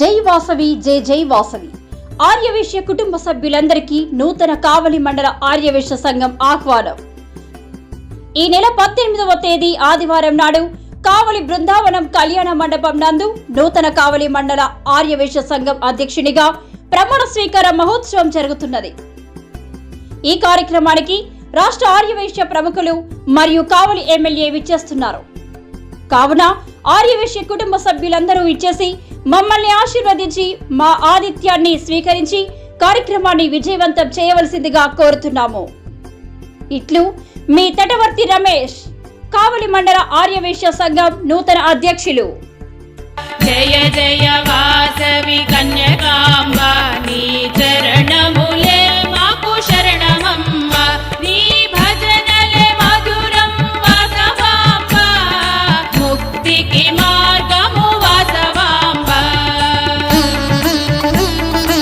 జై వాసవి జై జై వాసవి. ఆర్యవేశ్య కుటుంబ సభ్యులందరికీ నూతన కావలి మండల ఆర్యవేశ్య సంఘం ఆహ్వానం. ఈ నెల పద్దెనిమిదవ తేదీ ఆదివారం నాడు కావలి బృందావనం కళ్యాణ మండపం నందు నూతన కావలి మండల ఆర్యవేశ్య సంఘం అధ్యక్షునిగా ప్రమాణ స్వీకార మహోత్సవం జరుగుతున్నది. ఈ కార్యక్రమానికి రాష్ట్ర ఆర్యవైశ్య ప్రముఖులు మరియు కావలి ఎమ్మెల్యే విచ్చేస్తున్నారు. కావున ఆర్యవేశ్య కుటుంబ సభ్యులందరూ ఇచ్చేసి మమ్మల్ని ఆశీర్వదించి మా ఆతిథ్యాన్ని స్వీకరించి కార్యక్రమాన్ని విజయవంతం చేయవలసిందిగా కోరుతున్నాము. ఇట్లు మీ తటవర్తి రమేష్ కావలి మండల ఆర్యవేశ్య సంఘం నూతన అధ్యక్షులు.